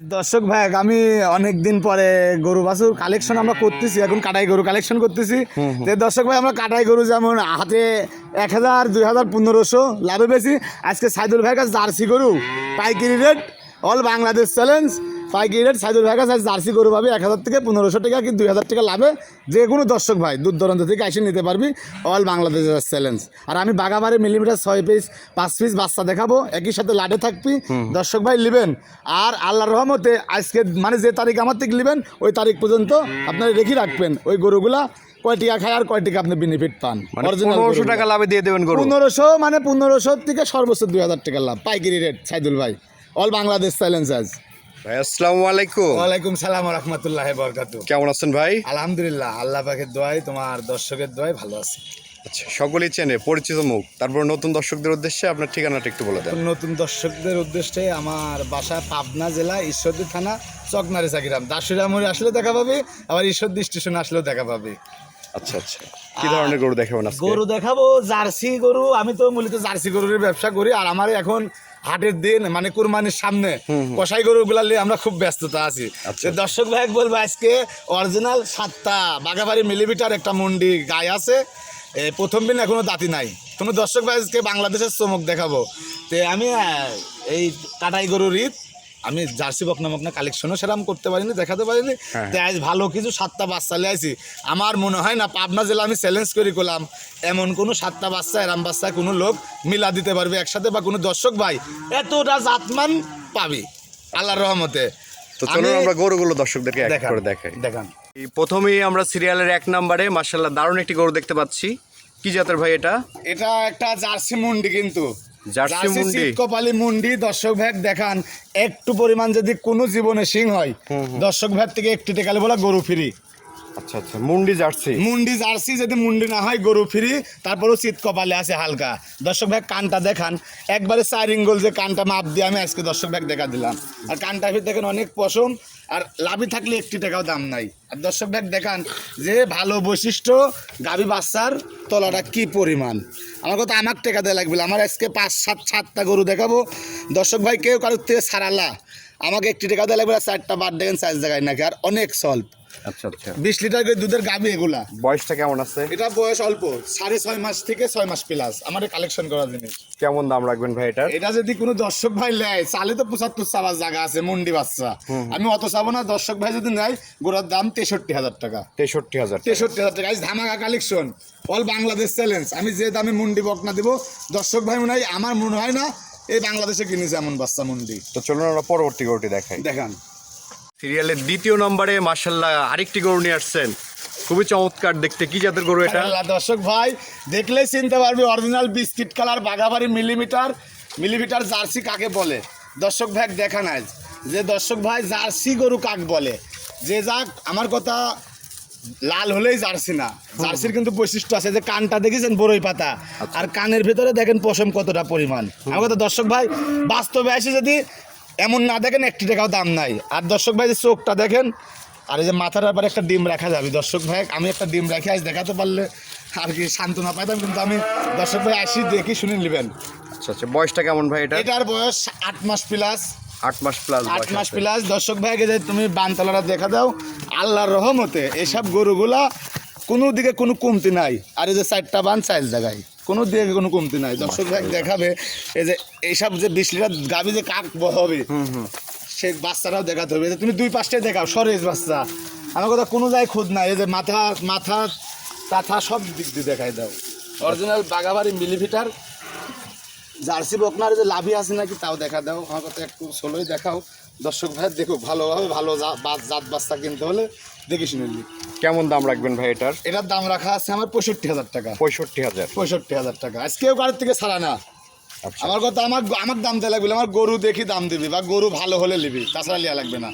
দর্শক ভাই আমি অনেকদিন পরে গরু বাছুর কালেকশন আমরা করতেছি এখন কাটাই গরু কালেকশন করতেছি। যে দর্শক ভাই আমরা কাটাই গরু যেমন হাতে এক হাজার দুই হাজার পনেরোশো লাভে বেশি। আজকে সাইদুল ভাইয়ের কাছে জার্সি গরু পাইকারি রেট অল বাংলাদেশ চ্যালেঞ্জ পাইকারি রেট সাইদুল ভাইয়ের কাছে জার্সি গরু পাবি এক হাজার থেকে পনেরোশো টাকা কি দুই হাজার টাকা লাভে যে কোনো দর্শক ভাই দূর দূরান্ত থেকে এসে নিতে পারবি অল বাংলাদেশ চ্যালেঞ্জ আর আমি বাগাবারে মিলিমিটার ছয় পিস পাঁচ পিস বাচ্চা দেখাবো একই সাথে লাডে থাকবি। দর্শক ভাই নেবেন আর আল্লাহর রহমতে আজকে মানে যে তারিখ আমার থেকে নেবেন ওই তারিখ পর্যন্ত আপনারা রেখে রাখবেন ওই গরুগুলা। কয় টাকা খায় আর কয় টাকা আপনি বেনিফিট পান। মানে পনেরোশো টাকা লাভে দিয়ে দেবেন গরু। পনেরোশো মানে পনেরোশো থেকে সর্বোচ্চ দুই হাজার টাকা লাভ। পাইকারি রেট সাইদুল ভাই। অল বাংলাদেশ চ্যালেঞ্জ আজ। ভাই আসসালামু আলাইকুম। ওয়ালাইকুম সালাম রহমতুল্লাহ বরকাতু কেমন আছেন ভাই? আলহামদুলিল্লাহ আল্লাহ পাকের দোয়াই তোমার দর্শকের দোয়াই ভালো আছে। আচ্ছা সকলেই চেনে পরিচিত মুখ। তারপর নতুন দর্শকদের উদ্দেশ্যে আপনার ঠিকানাটা একটু বলে দেন। নতুন দর্শকদের উদ্দেশ্যে আমার বাসা পাবনা জেলা ঈশ্বরদী থানা চকনারে চাকিরাম দাসুরামুড়ি আসলে দেখা পাবে আবার ঈশ্বরদী স্টেশনে আসলেও দেখা পাবে। আচ্ছা আচ্ছা। কি ধরনের গরু দেখাবেন গরু দেখাবো জার্সি গরু। আমি তো মূলত জার্সি গরুর ব্যবসা করি আর আমার এখন হাটের দিন মানে কুরবানির সামনে কষাই গরুগুলা নিয়ে আমরা খুব ব্যস্ততা আছি। আচ্ছা। দর্শক ভাই বলব আজকে অরিজিনাল সাতটা বাগাবাড়ি মিলিমিটার একটা মন্ডি গায়ে আছে। প্রথম দিন এখনও দাঁতি নাই। তুমি দর্শক ভাই আজকে বাংলাদেশের চমক দেখাবো। তো আমি এই কাটাই গরুর ঈদ। আমি জার্সি বকনা মকনা কালেকশনও সেরাম করতে পারিনি দেখাতে পারিনি। হ্যাঁ। তো আজ ভালো কিছু সাতটা বাচ্চা আইছি। আমার মনে হয় না পাবনা জেলা আমি চ্যালেঞ্জ করি করলাম এমন কোনো সাতটা বাচ্চা এরাম বাচ্চা কোনো লোক মিলা দিতে পারবে একসাথে বা কোনো দর্শক ভাই। এতটা জাতমান পাবি আল্লাহর রহমতে। তো চলুন আমরা গরুগুলো দর্শকদেরকে এক করে দেখাই। দেখান। এই প্রথমেই আমরা সিরিয়ালের এক নম্বরে মার্শাল্লাহ দারুণ একটি গরু দেখতে পাচ্ছি। কি জাতের ভাই এটা? এটা একটা জার্সি মুন্ডি কিন্তু। জার্সি মুন্ডি? কপালি মুন্ডি দর্শক ভাগ দেখান একটু পরিমাণ যদি কোনো জীবনে সিং হয় দর্শক ভাগ থেকে একটু টেকালে বলা গরু ফ্রি আচ্ছা আচ্ছা মুন্ডি জার্সি। মুন্ডি জার্সি যদি মুন্ডি না হয়, গরু ফ্রি, তারপরেও শীত কপালে আছে হালকা। দর্শক ভাই, কানটা দেখান। একবারে চার ইঙ্গল যে কানটা মাপ দিয়ে আমি আজকে দর্শক ভাগ দেখা দিলাম। আর কানটা ফির দেখেন অনেক পশম, আর লাভি থাকলে একটি টাকাও দাম নাই। আর দর্শক ভাগ দেখান যে ভালো বৈশিষ্ট্য, গাভী বাচ্চার তলাটা কি পরিমাণ। আমার কথা আমার টাকা দেওয়া লাগবে। আমার আজকে পাঁচ, সাত, সাতটা গরু দেখাবো। দর্শক ভাই, কেউ কারোর থেকে ছাড়ালা আমাকে একটি টাকা দেওয়া লাগবে চারটা বার দেখেন সাইজ জায়গায় নাকি। আর অনেক সল্প। আচ্ছা আচ্ছা। বিশ লিটার করে দুধের গাভী এগুলা। বয়সটা কেমন আছে? এটা বয়স অল্প সাড়ে ছয় মাস থেকে ছয় মাস প্লাস আমাদের কালেকশন করা জিনিস। কেমন দাম রাখবেন ভাই এটার? এটা যদি কোনো দর্শক ভাই নেয় চালে তো পঁচাত্তর চাবার জায়গা আছে মুন্ডি বাচ্চা। আমি অত চাবো না দর্শক ভাই যদি নেয় গোড়ার দাম তেষট্টি হাজার টাকা। তেষট্টি হাজার তেষট্টি হাজার টাকা। ধামাকা কালেকশন অল বাংলাদেশ চ্যালেঞ্জ আমি যে দামে মুন্ডি বকনা দিব দর্শক ভাই মনে হয় আমার মনে হয় না এই বাংলাদেশে কিনেছে এমন বাচ্চা মুন্ডি। তো চলুন আমরা পরবর্তী গরুটি দেখাই। দেখান। সিরিয়ালের দ্বিতীয় নম্বরে মার্শাল্লাহ আরেকটি গরু নিয়ে আসছেন। খুবই চমৎকার দেখতে। কি জাতের গরু এটা? দর্শক ভাই, দেখলেই চিনতে পারবি অরিজিনাল বিস্কিট কালার বাঘাবাড়ি মিলিমিটার মিলিমিটার জার্সি কাকে বলে। দর্শক ভাই দেখান আজ যে দর্শক ভাই, জার্সি গরু কাক বলে? যে যাক, আমার কথা লাল হলেই জার্সি না। জার্সির কিন্তু বৈশিষ্ট্য আছে যে কানটা দেখেছেন বড়ই পাতা। আর কানের ভেতরে দেখেন পশম কতটা পরিমাণ। আমার কথা দর্শক ভাই, বাস্তবে আসে যদি এমন না দেখেন একটি টাকাও দাম নাই। আর দর্শক ভাই যে চোখটা দেখেন আর এই যে মাথার ব্যাপারে একটা ডিম রাখা যাবে। দর্শক ভাই আমি একটা ডিম রাখি আজ দেখাতে পারলে আর কি সান্ত্বনা পাইতাম কিন্তু আমি দর্শক ভাই আসি দেখি শুনে নেবেন। আচ্ছা আচ্ছা বয়সটা কেমন ভাই এটা? এটার বয়স আট মাস প্লাস আট মাস প্লাস আট মাস প্লাস দর্শক ভাইকে যে তুমি বানতলাটা দেখা দাও আল্লাহর রহমতে এসব গরুগুলা কোনো দিকে কোনো কমতি নাই। আর এই যে চারটা বান চাইল জায়গায় কোনো দিকে কোনো কমতি নাই। দর্শক ভাই দেখাবে এই যে এইসব যে বিশ লিটার গাবি যে কাক হবে সেই বাচ্চাটাও দেখাতে হবে। তুমি দুই পাশটাই দেখাও সরেজ বাচ্চা। আমার কথা কোনো জায়গায় খুদ নাই এই যে মাথা মাথা তাথা সব দিক দিয়ে দেখাই দাও। অরিজিনাল বাগাবাড়ি মিলিমিটার জার্সি বকনার যে লাভি আছে নাকি তাও দেখা দাও। আমার কথা একটু ষোলোই দেখাও। দর্শক ভাই দেখো ভালোভাবে ভালো জাত বাচ্চা কিনতে হলে দেখি শুনে কেমন দাম রাখবেন ভাই এটার? এটার দাম রাখা আছে আমার পঁয়ষট্টি হাজার টাকা। পঁয়ষট্টি হাজার। পঁয়ষট্টি হাজার টাকা। আজকেও কারোর থেকে ছাড়া না। আচ্ছা। আমার কথা আমার আমার দাম দেওয়া লাগবে আমার গরু দেখি দাম দিবি বা গরু ভালো হলে নিবি তাছাড়া লিয়া লাগবে না।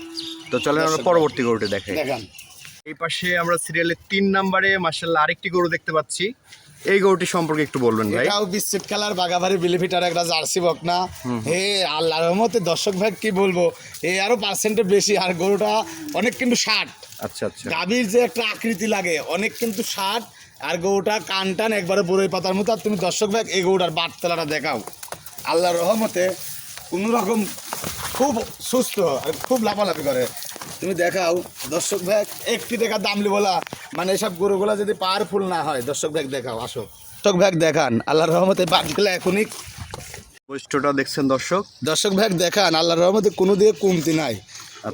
তো চলেন আমরা পরবর্তী গরুটি দেখাই। দেখান। এই পাশে আমরা সিরিয়ালের তিন নম্বরে মার্শাল্লাহ আরেকটি গরু দেখতে পাচ্ছি। এই গরুটি সম্পর্কে একটু বলবেন ভাই। এটাও বিস্কুট কালার বাগাবাড়ি বিলিফিটার একটা জার্সি বকনা। হে আল্লাহর রহমতে দর্শক ভাই কি বলব? এই আরও পার্সেন্টে বেশি আর গরুটা অনেক কিন্তু ষাট। আচ্ছা আচ্ছা। গাভীর যে একটা আকৃতি লাগে অনেক কিন্তু ষাট আর গরুটা কান টান একবারে বড়ই পাতার মতো। আর তুমি দর্শক ভাই এই গরুটার বাটতলাটা দেখাও। আল্লাহর রহমতে কোনো রকম খুব সুস্থ খুব লাফালাফি করে। তুমি দেখাও দর্শক ভাই একটি টাকা দাম বলা মানে এসব গরুগুলা যদি পাওয়ারফুল না হয় দর্শক ভাই দেখাও আসো। দর্শক ভাই দেখান আল্লাহর রহমতে বাদগুলো এখনই বৈশিষ্ট্যটা দেখছেন দর্শক। দর্শক ভাই দেখান আল্লাহর রহমতে কোনো দিকে কমতি নাই।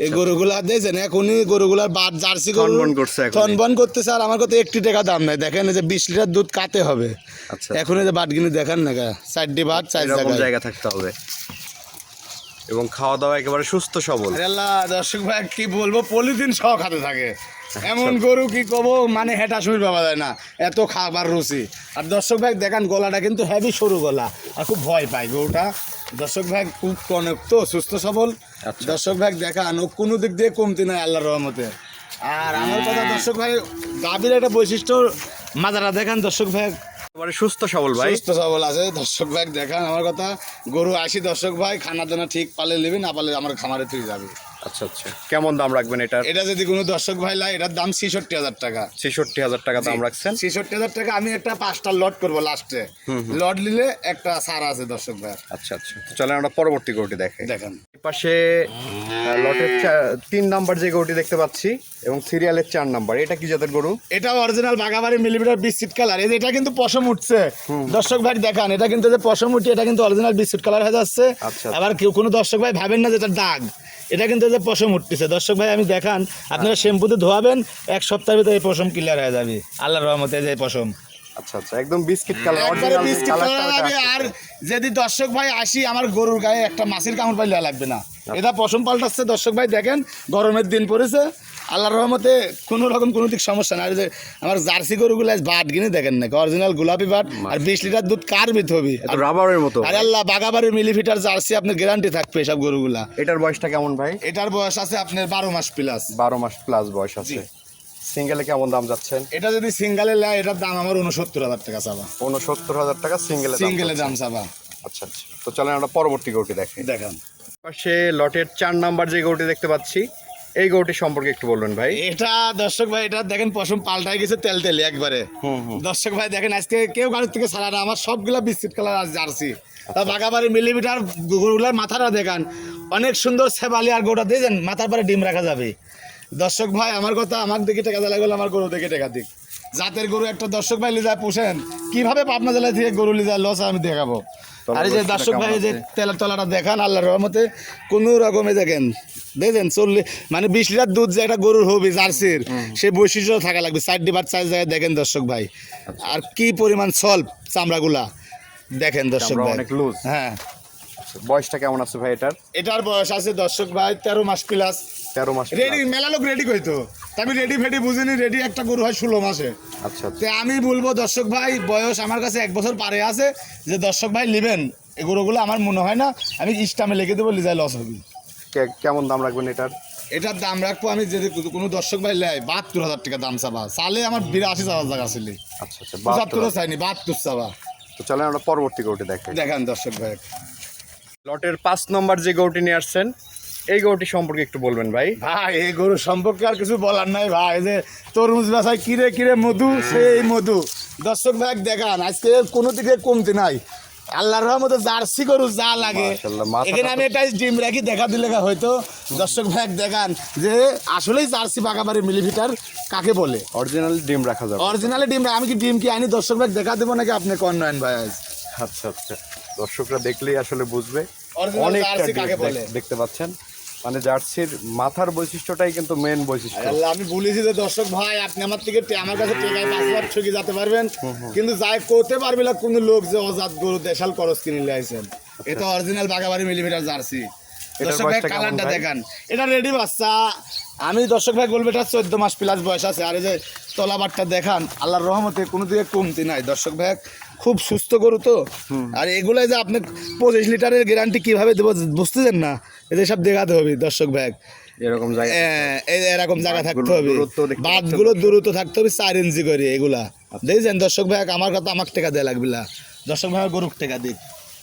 এই গরুগুলা দেখছেন এখনই গরুগুলার বাদ জার্সি থনবন করতেছে আর আমার কাছে একটি টাকা দাম নাই। দেখেন যে বিশ লিটার দুধ কাতে হবে। আচ্ছা। এখন এই যে বাটগিনি দেখান না চারটি বাট চার জায়গা থাকতে হবে। এবং খাওয়া দাওয়া একেবারে সুস্থ সবল। আল্লাহ দর্শক ভাই কি বলব? পলিথিন সহ খাতে থাকে। এমন গরু কি কব? মানে হেঁটা শুই পাওয়া যায় না। এত খাবার রুচি। আর দর্শক ভাই দেখান গলাটা কিন্তু হেভি সরু গলা। আর খুব ভয় পায় গরুটা। দর্শক ভাই খুব কনক তো সুস্থ সবল। আচ্ছা। দর্শক ভাই দেখান ও কোনো দিক দিয়ে কমতি নাই আল্লাহর রহমতে। আর আমার কথা দর্শক ভাই গাভীর একটা বৈশিষ্ট্য মাজারা দেখান দর্শক ভাই সুস্থ সবল ভাই। সুস্থ সবল আছে দর্শক ভাই দেখান আমার কথা। গরু আসি দর্শক ভাই খানা দানা ঠিক পালে নেবেন না পালে আমার খামারে তুই যাবে। আচ্ছা আচ্ছা। কেমন দাম রাখবেন এটার? এটা যদি কোনো দর্শক ভাই লাই এটার দাম ছেষট্টি হাজার টাকা। ছেষট্টি হাজার টাকা দাম রাখছেন? ছেষট্টি হাজার টাকা আমি একটা পাঁচটা লট করব লাস্টে। লট নিলে একটা সার আছে দর্শক ভাই। আচ্ছা আচ্ছা। চলেন আমরা পরবর্তী গরুটি দেখে দেখেন। পাশে লটের চা- তিন নাম্বার যে গরুটি দেখতে পাচ্ছি এবং সিরিয়ালের চার নাম্বার। এটা কি জাতের গরু? এটা অরিজিনাল বাগাবাড়ি মিলিমিটার বিস্কিট কালার এই যে এটা কিন্তু পশম উঠছে। দর্শক ভাই দেখান এটা কিন্তু যে পশম উঠে এটা কিন্তু অরিজিনাল বিস্কিট কালার হয়ে যাচ্ছে। আচ্ছা। আবার কেউ কোনো দর্শক ভাই ভাবেন না যে এটা দাগ। এটা কিন্তু যে পশম উঠতেছে। দর্শক ভাই আমি দেখান আপনারা শ্যাম্পুতে ধোয়াবেন এক সপ্তাহের ভিতরে এই পশম ক্লিয়ার হয়ে যাবে। আল্লাহর রহমতে যে পশম। আচ্ছা আচ্ছা একদম biscuit colour original biscuit colour আর যদি দর্শক ভাই আসি আমার গরুর গায়ে একটা মাছের কামড় পাইলে লাগবে না। এটা পশম পাল্টাচ্ছে। দর্শক ভাই দেখেন গরমের দিন পড়েছে। আল্লাহর রহমতে কোনো রকম কোনো দিক সমস্যা না আর যে আমার জার্সি গরুগুলো বাট কিনে দেখেন না অরিজিনাল গোলাপি বাট। আর বিশ লিটার দুধ কার বিত হবে? রাবারের মতো। আর আল্লাহ বাগাবাড়ির মিলিফিটার জার্সি আপনার গ্যারান্টি থাকবে সব গরুগুলা। এটার বয়সটা কেমন ভাই? এটার বয়স আছে আপনার বারো মাস প্লাস বারো মাস প্লাস বয়স আছে। সিঙ্গেলে কেমন দাম যাচ্ছেন? এটা যদি সিঙ্গেলে নেয় এটার দাম আমার উনসত্তর হাজার টাকা চাবা। উনসত্তর হাজার টাকা সিঙ্গেলে সিঙ্গেলে দাম চাবা। আচ্ছা আচ্ছা। তো চলেন আমরা পরবর্তী গরুটি দেখি দেখেন। পাশে লটের চার নাম্বার যে গরুটি দেখতে পাচ্ছি এই গরুটি সম্পর্কে একটু বলবেন ভাই। এটা দর্শক ভাই এটা দেখেন পশম পাল্টাই গেছে তেল তেলে একবারে। দর্শক ভাই দেখেন আজকে কেউ গাড়ির থেকে ছাড়া না আমার সবগুলা বিস্কিট কালার আজ জার্সি। তা বাগাবাড়ি মিলিমিটার গরুগুলার মাথাটা দেখান অনেক সুন্দর সেবালি আর গোটা দিয়েছেন মাথার পরে ডিম রাখা যাবে। দর্শক ভাই আমার কথা আমার দিকে টাকা লাগবে আমার গরু দিকে টাকা দিক। জাতের গরু একটা দর্শক ভাই লিজায় পোষেন কীভাবে পাবনা জেলায় থেকে গরু লিজায় লস আমি দেখাবো। আর এই যে দর্শক ভাই যে? তেলের তলাটা দেখান আল্লাহর রহমতে কোনো রকমে দেখেন। দেখেন চল্লিশ মানে বিশ লিটার দুধ যে একটা গরুর হবে জার্সির সে বৈশিষ্ট্য থাকা লাগবে। সাইড ডিবার চার জায়গায় দেখেন দর্শক ভাই। আচ্ছা। আর কি পরিমাণ সল্প চামড়াগুলা? দেখেন দর্শক ভাই। অনেক loose। হ্যাঁ। বয়সটা কেমন আছে ভাই এটার? এটার বয়স আছে দর্শক ভাই তেরো মাস প্লাস তেরো মাস রেডি মেলা লোক রেডি কইতো আমি রেডি ফেডি বুঝিনি রেডি একটা গরু হয় ষোলো মাসে। আচ্ছা আচ্ছা। তে আমি বলব দর্শক ভাই বয়স আমার কাছে এক বছর পারে আছে যে দর্শক ভাই নেবেন। এই গরুগুলো আমার মনে হয় না আমি ইস্টামে লিখে দেবো লিজায় লস হবে। কেমন দাম রাখবেন এটার? এটার দাম রাখব আমি যদি কোনো দর্শক ভাই লেয় বাহাত্তর হাজার টাকা দাম চাবা। চালে আমার বিরাশি হাজার জায়গা ছিল আচ্ছা আচ্ছা পঁচাত্তরও চাইনি বাহাত্তর চাবা তো চলেন আমরা পরবর্তী গরুটি দেখি। দেখান দর্শক ভাই। লটের পাঁচ নম্বর যে গরুটি নিয়ে আসছেন এই গরুটি সম্পর্কে একটু বলবেন ভাই। ভাই এই গরু সম্পর্কে আর কিছু বলার নাই ভাই। যে তরমুজ বেচায় কিরে কিরে মধু? সেই মধু। দর্শক ভাই দেখান আজকে কোনো দিকে কমতি নাই। আল্লাহর রহমতে জার্সি গরু যা লাগে। এখানে আমি একটা ডিম রাখি দেখা দিলে হয়তো। দর্শক ভাই দেখান যে আসলেই জার্সি বাগাবাড়ি মিলিমিটার কাকে বলে? অরিজিনাল ডিম রাখা যাবে। অরিজিনালি ডিম আমি কি ডিম কি আনি? দর্শক ভাই দেখা দেবো নাকি আপনি কন নয়ন ভাই আজ? আচ্ছা আচ্ছা। দর্শকরা দেখলেই আসলে বুঝবে। ডিম কাকে বলে? দেখতে পাচ্ছেন? মানে জার্সির মাথার বৈশিষ্ট্যটাই কিন্তু মেন বৈশিষ্ট্য। আমি বলেছি যে দর্শক ভাই আপনি আমার থেকে আমার কাছে টেকায় পাঁচ হাজার ঠকে যেতে পারবেন। কিন্তু যাই করতে পারবি না কোনো লোক যে অজাত গরু দেশাল করস কিনে লাইছেন এটা অরিজিনাল বাগাবাড়ি মিলিমিটার জার্সি। দর্শক ভাই কালারটা? দেখান। এটা রেডি বাচ্চা। আমি দর্শক ভাই বলব এটা চোদ্দ মাস প্লাস বয়স আছে। আর এই যে তলাবারটা দেখান আল্লাহর রহমতে কোনো দিকে কমতি নাই। দর্শক ভাই খুব সুস্থ গরু তো। আর এগুলাই যে আপনি পঁচিশ লিটারের গ্যারান্টি কীভাবে দেবো বুঝতেছেন না? এদের সব দেখাতে হবে দর্শক ভাই। এরকম জায়গা এরকম জায়গা থাকতে হবে। দেখতে পাচ্ছেন দূরত্ব থাকতে হবে চার ইঞ্চি করে এগুলা। দেখছেন দর্শক ভাই আমার কথা আমার টাকা দেয়া লাগবে দর্শক ভাই গরুর টাকা দিক।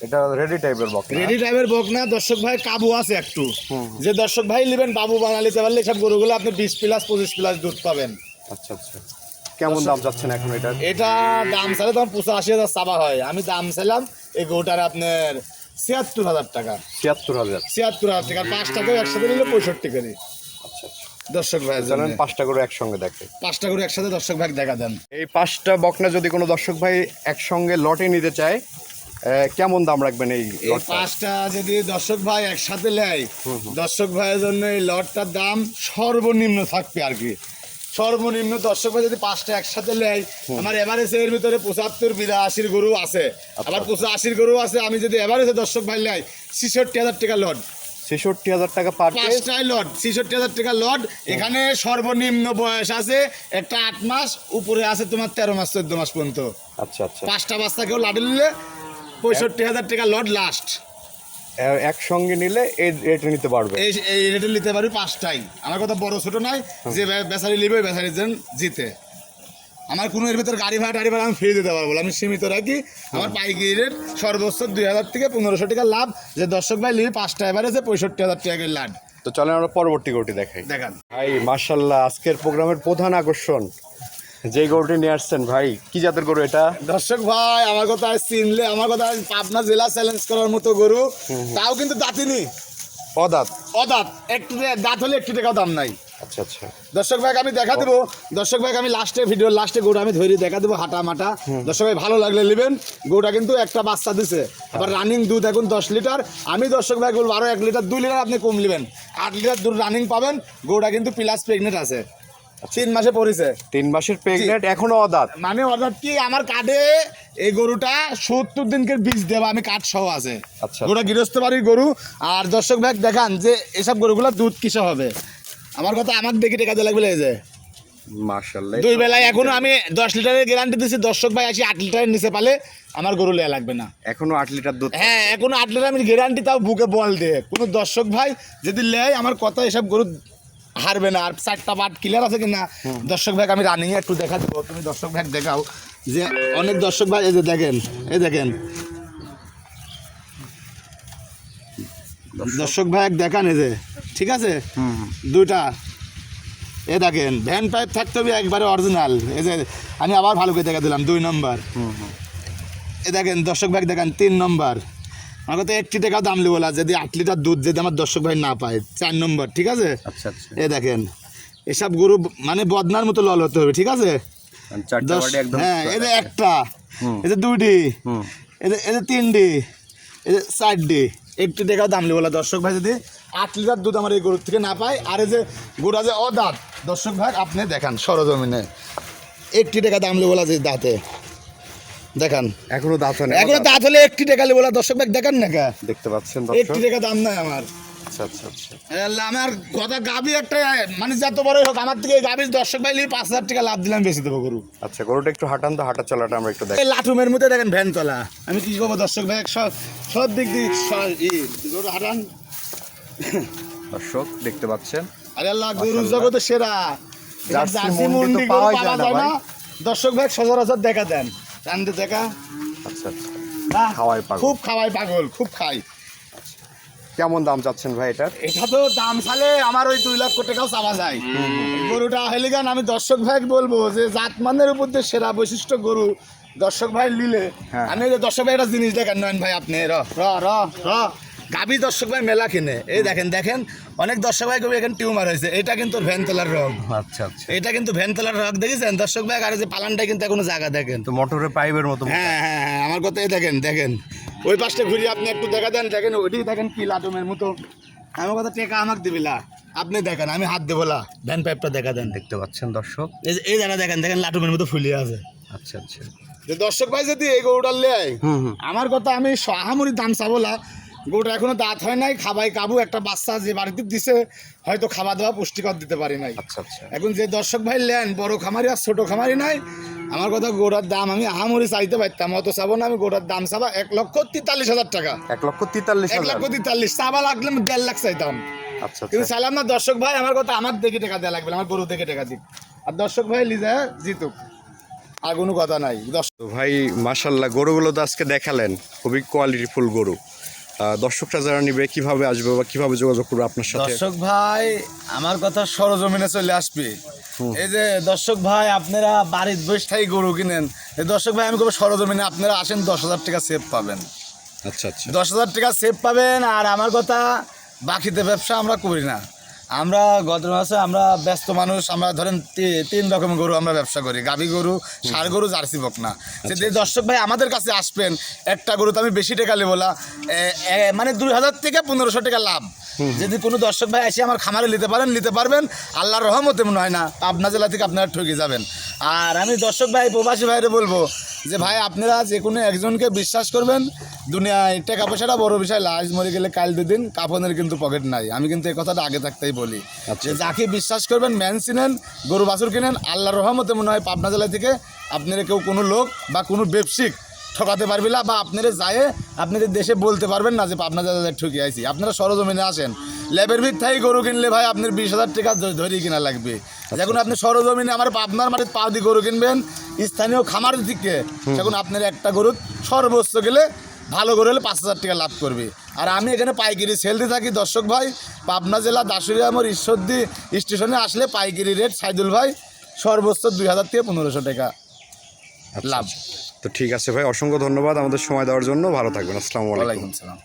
এটা রেডি টাইপের বক না? রেডি টাইপের বক না দর্শক ভাই কাবু আছে একটু। যে দর্শক ভাই নেবেন বাবু বানালিতে পারলে সব গরুগুলো আপনি বিশ প্লাস পঁচিশ প্লাস দুধ পাবেন। আচ্ছা আচ্ছা। কেমন দাম যাচ্ছেন এখন এটা এটা দাম চাইলে তখন পঁচাশি হাজার চাবা হয়। আমি দাম চাইলাম এই গোটার আপনার ছিয়াত্তর হাজার টাকা। ছিয়াত্তর হাজার। ছিয়াত্তর হাজার টাকা আর পাঁচ টাকাও একসাথে নিলে পঁয়ষট্টি করে। আচ্ছা আচ্ছা। দর্শক ভাই চলেন পাঁচটা করে একসঙ্গে দেখে। পাঁচটা করে একসাথে দর্শক ভাই দেখা দেন। এই পাঁচটা বকনা যদি কোনো দর্শক ভাই একসঙ্গে লটে নিতে চায় কেমন দাম রাখবেন এই এই পাঁচটা যদি দর্শক ভাই একসাথে নেয় দর্শক ভাইয়ের জন্য এই লটটার দাম সর্বনিম্ন থাকবে আর কি। সর্বনিম্ন দর্শক যদি পাঁচটা একসাথে নেয় আমার এভারেজে এর ভিতরে পঁচাত্তর বিরাশির গরু আছে। আবার পঁচাশির গরু আছে আমি যদি এভারেজে দর্শক ভাই নেয় ছেষট্টি হাজার টাকা লট ছেষট্টি হাজার টাকা পার পাঁচটায় লট ছেষট্টি হাজার টাকা লট এখানে সর্বনিম্ন বয়স আছে একটা আট মাস উপরে আছে তোমার তেরো মাস চোদ্দ মাস পর্যন্ত। আচ্ছা আচ্ছা। পাঁচটা বাচ্চা কেউ লাডি নিলে পঁয়ষট্টি হাজার টাকা লট লাস্ট একসঙ্গে নিলে এই রেটে নিতে পারবে। এই এই রেটে নিতে পারি পাঁচটাই। আমার কথা বড় ছোট নাই যে বেচারি নিবে বেচারি যেন জিতে। আমার কোনো এর ভিতরে গাড়ি ভাড়া টাড়ি ভাড়া আমি ফিরে দিতে পারব। আমি সীমিত রাখি। আমার পাইকারি রেট সর্বোচ্চ দুই হাজার থেকে পনেরোশো টাকা লাভ। যে দর্শক ভাই নিবে পাঁচটা এবারে আছে পঁয়ষট্টি হাজার টাকা লাভ তো চলেন আমরা পরবর্তী গরুটি দেখাই। দেখান। ভাই মার্শাল্লাহ আজকের প্রোগ্রামের প্রধান আকর্ষণ। যে গরুটি নিয়ে আসছেন ভাই কি জাতের গরু এটা? দর্শক ভাই আমার কথা চিনলে আমার কথা পাবনা জেলা চ্যালেঞ্জ করার মতো গরু। তাও কিন্তু দাঁতিনি। অদাত? অদাঁত। একটু দাঁত হলে একটু টাকাও দাম নাই। আচ্ছা আচ্ছা। দর্শক ভাই আমি দেখা দেবো। দর্শক ভাই আমি লাস্টে ভিডিও লাস্টে গরু আমি ধরে দেখা দেবো হাঁটা মাটা। দর্শক ভাই ভালো লাগলে নেবেন। গরুটা কিন্তু একটা বাচ্চা দিছে। আবার রানিং দুধ এখন দশ লিটার আমি দর্শক ভাই বলব আরও এক লিটার দুই লিটার আপনি কম নেবেন। আট লিটার দুধ রানিং পাবেন। গরুটা কিন্তু প্লাস প্রেগনেন্ট আছে। তিন মাসে পড়েছে। তিন মাসের প্রেগনেন্ট এখনও অদাত। মানে অর্থাৎ কি? আমার কার্ডে এই গরুটা সত্তর দিনকে বীজ দেওয়া আমি কাঠ সহ আছে। আচ্ছা। গরুটা গৃহস্থ বাড়ির গরু। আর দর্শক ভাই দেখান যে এসব গরুগুলো দুধ কিসে হবে? আমার কথা আমাকে দেখে টেকাতে লাগবে এই যে। মার্শাল্লাহ দুই বেলায় এখনও আমি দশ লিটারের গ্যারান্টি দিচ্ছি দর্শক ভাই আসি আট লিটারের নিচে পালে আমার গরু লেয়া লাগবে না। এখনও আট লিটার দুধ হ্যাঁ এখনও আট লিটার আমি গ্যারান্টি তাও বুকে বল দিয়ে। কোনো দর্শক ভাই যদি লেয় আমার কথা এসব গরু হারবে না আর চারটা বাট ক্লিয়ার আছে কিনা দর্শক ভাই আমি রানিং একটু দেখা দেবো। তুমি দর্শক ভাই দেখাও যে অনেক দর্শক ভাই এই যে দেখেন এই দেখেন। দর্শক ভাই এক দেখান এই যে ঠিক আছে? দুইটা। এ দেখেন ভ্যান পাইপ থাকতে হবে একবারে অরিজিনাল এই যে আমি আবার ভালো করে দেখা দিলাম দুই নম্বর এ দেখেন দর্শক ভাই দেখেন তিন নম্বর আমার কথা একটি টাকা দাম লিবো না যদি আট লিটার দুধ যদি আমার দর্শক ভাই না পায় চার নম্বর ঠিক আছে? আচ্ছা আচ্ছা। এ দেখেন এসব গরু মানে বদনার মতো লল হতে হবে ঠিক আছে? একদম হ্যাঁ যে একটা। যে দুইটি যে এই তিনটি যে চারটি একটি টাকাও দাম লিবো না। দর্শক ভাই যদি আট লিটার দুধ আমার এই গরুর থেকে না পায় আর এই যে গরুটা যে অদাঁত দর্শক ভাই আপনি দেখান সরজমিনে। একটি টাকা দাম লিবো না যে দাঁতে। দেখান। এখনও দাঁত হয় এখন দাঁত হলে একটি টাকা না দর্শক ভাই দেখান না। কা দেখতে পাচ্ছেন একটি টাকা দাম নাই আমার। আচ্ছা আচ্ছা আচ্ছা। আমার কথা গাবি একটা মানে যত বড় হোক আমার থেকে গাবির দর্শক ভাই পাঁচ হাজার টাকা লাভ দিলাম বেশি দেবো গরু। আচ্ছা গরুটা একটু হাঁটান তো হাঁটা চলাটা আমরা একটু দেখি। লাঠুমের মধ্যে দেখেন ভ্যান চলা। আমি কি করব দর্শক ভাই সব সব দিক দিয়ে গরু হারান দর্শক দেখতে পাচ্ছেন। আরে আল্লাহ গরু জগতে সেরা। জার্সি মন্ডি পাওয়া যায় না। দর্শক ভাই সচরাচর দেখা দেন। রান্দে দেখা? আচ্ছা আচ্ছা। খাওয়াই পাগল। খুব খাওয়াই পাগল খুব খাই। কেমন দাম চাচ্ছেন ভাই এটার? এটা তো দাম সালে আমার ওই দুই লক্ষ টাকাও চাওয়া যায়। গরুটা হেলিগান আমি দর্শক ভাইকে বলব যে জাতমানের উপর যে সেরা বৈশিষ্ট্য গরু দর্শক ভাই লিলে হ্যাঁ। আমি যে দর্শক ভাই একটা জিনিস দেখেন নয়ন ভাই আপনি র র র। গাবি দর্শক ভাই মেলা কিনে। এই দেখেন দেখেন অনেক দর্শক ভাই কবি এখানে টিউমার হয়েছে। এটা কিন্তু ভ্যানতলার রোগ। আচ্ছা আচ্ছা। এটা কিন্তু ভ্যানতলার রোগ দেখেছেন? দর্শক ভাই আর যে পালানটা কিন্তু এখনও জায়গা দেখেন। তো মোটরের পাইপের মতো হ্যাঁ হ্যাঁ হ্যাঁ আমার কথা এই দেখেন দেখেন। ওই পাশটা ঘুরিয়ে আপনি একটু দেখা দেন দেখেন ওইদিকে দেখেন কি লাটুমের মতো। আমার কথা টেকা আমাকে দিবিলা আপনি দেখেন আমি হাত দেবো না ভ্যান পাইপটা দেখা দেন। দেখতে পাচ্ছেন দর্শক। এই যে এই জায়গা দেখেন দেখেন লাটুমের মতো ফুলিয়ে আছে। আচ্ছা আচ্ছা। যে দর্শক ভাই যদি এই গরুটা লেয় আমার কথা আমি আহামরির দাম চাবো না গরুটা এখনও দাঁত হয় নাই খাবাই কাবু একটা বাচ্চা যে বাড়িতে দিছে হয়তো খাওয়া দাওয়া পুষ্টিকর দিতে পারি নাই। আচ্ছা আচ্ছা। এখন যে দর্শক ভাই লেন বড় খামারি আর ছোট খামারি নাই আমার কথা গোড়ার দাম আমি আহামরি চাইতে পারতাম অত চাবো না আমি গোড়ার দাম চাবা এক লক্ষ তেতাল্লিশ হাজার টাকা। এক লক্ষ তেতাল্লিশ এক লক্ষ তেতাল্লিশ চাবা লাগলে আমি দেড় লাখ চাইতাম। আচ্ছা কিন্তু চাইলাম না দর্শক ভাই আমার কথা আমার দেখে টাকা দেওয়া লাগবে আমার গরু দেখে টাকা দিক। আর দর্শক ভাই লিজা জিতুক। আর কোনো কথা নাই। দর্শক ভাই মাশাল্লাহ গরুগুলো তো আজকে দেখালেন খুবই কোয়ালিটিফুল গরু। দর্শকরা যারা নিবে কীভাবে আসবে বা কীভাবে যোগাযোগ করবে আপনার সাথে? দর্শক ভাই আমার কথা সরজমিনে চলে আসবে। এই যে দর্শক ভাই আপনারা বাড়ির বসে গরু কিনেন। এই দর্শক ভাই আমি কবে সরজমিনে আপনারা আসেন দশ হাজার টাকা সেভ পাবেন। আচ্ছা আচ্ছা। দশ হাজার টাকা সেভ পাবেন আর আমার কথা বাকিতে ব্যবসা আমরা করি না। আমরা গত মাসে আমরা ব্যস্ত মানুষ আমরা ধরেন তিন রকম গরু আমরা ব্যবসা করি। গাভী গরু ষাড় গরু জার্সি বকনা যদি দর্শক ভাই আমাদের কাছে আসবেন একটা গরু তো আমি বেশি টাকা নেব না। মানে দুই হাজার থেকে পনেরোশো টাকা লাভ। যদি কোনো দর্শক ভাই এসে আমার খামারে নিতে পারেন নিতে পারবেন। আল্লাহর রহমতে মনে হয় না পাবনা জেলা থেকে আপনারা ঠকে যাবেন। আর আমি দর্শক ভাই প্রবাসী ভাইরে বলব যে ভাই আপনারা যে কোনো একজনকে বিশ্বাস করবেন দুনিয়ায় টাকা পয়সাটা বড় বিষয়। লাশ মরে গেলে কাল দুদিন কাপনের কিন্তু পকেট নাই। আমি কিন্তু এই কথাটা আগে থাকতেই বলি। আচ্ছা। যে যাকে বিশ্বাস করবেন ম্যান চিনেন গরু বাছুর কিনেন আল্লাহ রহমতে মনে হয় পাবনা জেলা থেকে আপনারা কেউ কোনো লোক বা কোনো ব্যবসায়িক ঠকাতে পারবি না বা আপনারা যায় আপনাদের দেশে বলতে পারবেন না যে পাবনা জেলায় ঠকি আইছি। আপনারা সরজমিনে আসেন। ল্যাবের ভিত গরু কিনলে ভাই আপনার বিশ হাজার টাকা ধ- ধরেই কিনা লাগবে। যখন আপনি সরজমিনে আমার পাবনার মাঠে পা দিয়ে গরু কিনবেন স্থানীয় খামার থেকে তখন আপনার একটা গরু সর্বোচ্চ গেলে ভালো করে হলে পাঁচ হাজার টাকা লাভ করবে। আর আমি এখানে পাইকারি সেল দিয়ে থাকি। দর্শক ভাই পাবনা জেলা দাসুরিয়া আমার ঈশ্বরদী স্টেশনে আসলে পাইকারি রেট সাইদুল ভাই সর্বোচ্চ দুই হাজার থেকে পনেরোশো টাকা আচ্ছা, লাভ। তো ঠিক আছে ভাই, অসংখ্য ধন্যবাদ আমাদের সময় দেওয়ার জন্য। ভালো থাকবেন, আসসালামু আলাইকুম। ওয়ালাইকুম সালাম